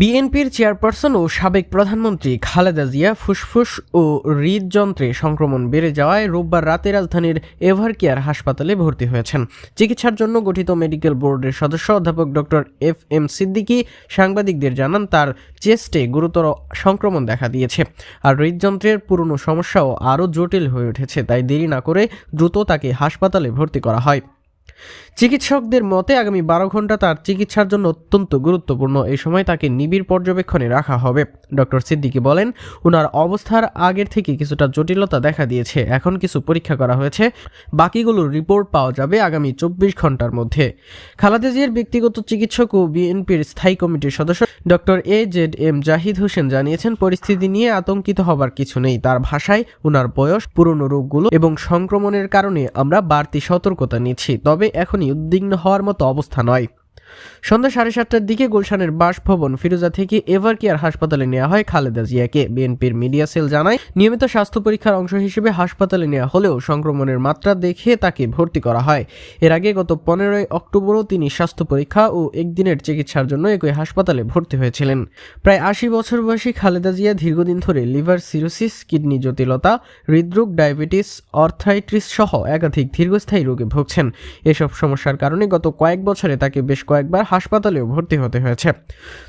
বিএনপির চেয়ারপারসন ও সাবেক প্রধানমন্ত্রী খালেদা জিয়া ফুসফুস ও হৃদযন্ত্রে সংক্রমণ বেড়ে যাওয়ায় রোববার রাতে রাজধানীর এভারকেয়ার হাসপাতালে ভর্তি হয়েছেন। চিকিৎসার জন্য গঠিত মেডিকেল বোর্ডের সদস্য অধ্যাপক ডক্টর এফ এম সিদ্দিকী সাংবাদিকদের জানান, তার চেস্টে গুরুতর সংক্রমণ দেখা দিয়েছে আর হৃদযন্ত্রের পুরনো সমস্যাও আরও জটিল হয়ে উঠেছে, তাই দেরি না করে দ্রুত তাকে হাসপাতালে ভর্তি করা হয়। চিকিৎসকদের মতে আগামী বারো ঘণ্টা তার চিকিৎসার জন্য অত্যন্ত গুরুত্বপূর্ণ। এই সময় তাকে নিবিড় পর্যবেক্ষণে রাখা হবে। ডক্টর সিদ্দিকি বলেন ওনার অবস্থার আগের থেকে কিছুটা জটিলতা দেখা দিয়েছে। এখন কিছু পরীক্ষা করা হয়েছে। বাকিগুলোর রিপোর্ট পাওয়া যাবে আগামী চব্বিশ ঘণ্টার মধ্যে। খালাদা জিয়ার ব্যক্তিগত চিকিৎসক ও বিএনপির স্থায়ী কমিটির সদস্য doctor A Z M Zahid Hossain জানিয়েছেন, পরিস্থিতি নিয়ে আতঙ্কিত হবার কিছু নেই। তার ভাষায় ওনার বয়স, পুরনো রোগগুলো এবং সংক্রমণের কারণে আমরা বাড়তি সতর্কতা নিচ্ছি। তবে এখনই উদ্বিগ্ন হওয়ার মতো অবস্থা নয়। সন্ধ্যা সাড়ে সাতটার দিকে গুলশানের বাসভবন ফিরোজা থেকে এভার কেয়ার হাসপাতালে নেওয়া হয় খালেদা জিয়াকে। বিএনপির মিডিয়া সেল জানায়, নিয়মিত স্বাস্থ্য পরীক্ষার অংশ হিসেবে হাসপাতালে নেওয়া হলেও সংক্রমণের মাত্রা দেখে তাকে ভর্তি করা হয়। এর আগে গত পনেরোই অক্টোবরও তিনি স্বাস্থ্য পরীক্ষা ও একদিনের চিকিৎসার জন্য একই হাসপাতালে ভর্তি হয়েছিলেন। প্রায় আশি বছর বয়সী খালেদা জিয়া দীর্ঘদিন ধরে লিভার সিরোসিস, কিডনি জটিলতা, হৃদরোগ, ডায়াবেটিস, অর্থাইটিস সহ একাধিক দীর্ঘস্থায়ী রোগে ভুগছেন। এসব সমস্যার কারণে গত কয়েক বছরে তাকে বেশ কয়েকবার হাসপাতালেও ভর্তি হতে হয়েছে।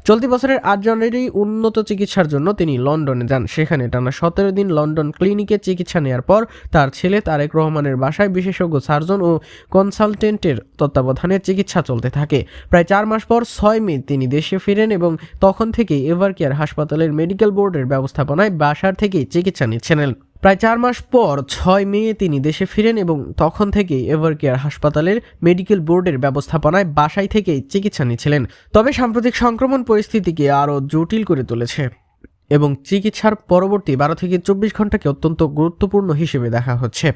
চলতি বছরের আট জানুয়ারি উন্নত চিকিৎসার জন্য তিনি লন্ডনে যান। সেখানে টানা সতেরো দিন লন্ডন ক্লিনিকে চিকিৎসা নেওয়ার পর তার ছেলে তারেক রহমানের বাসায় বিশেষজ্ঞ সার্জন ও কনসালটেন্টের তত্ত্বাবধানে চিকিৎসা চলতে থাকে। প্রায় চার মাস পর ছয় মে তিনি দেশে ফিরেন এবং তখন থেকেই এভারকেয়ার হাসপাতালের মেডিকেল বোর্ডের ব্যবস্থাপনায় বাসার থেকেই চিকিৎসা নিচ্ছিলেন। প্রায় চার মাস পর ছয় মে তিনি দেশে ফিরেন এবং তখন থেকেই এভারকেয়ার হাসপাতালের মেডিকেল বোর্ডের ব্যবস্থাপনায় বাসায় থেকেই চিকিৎসা নিয়েছিলেন তবে সাম্প্রতিক সংক্রমণ পরিস্থিতিকে আরও জটিল করে তুলেছে এবং চিকিৎসার পরবর্তী বারো থেকে চব্বিশ ঘন্টাকে অত্যন্ত গুরুত্বপূর্ণ হিসেবে দেখা হচ্ছে।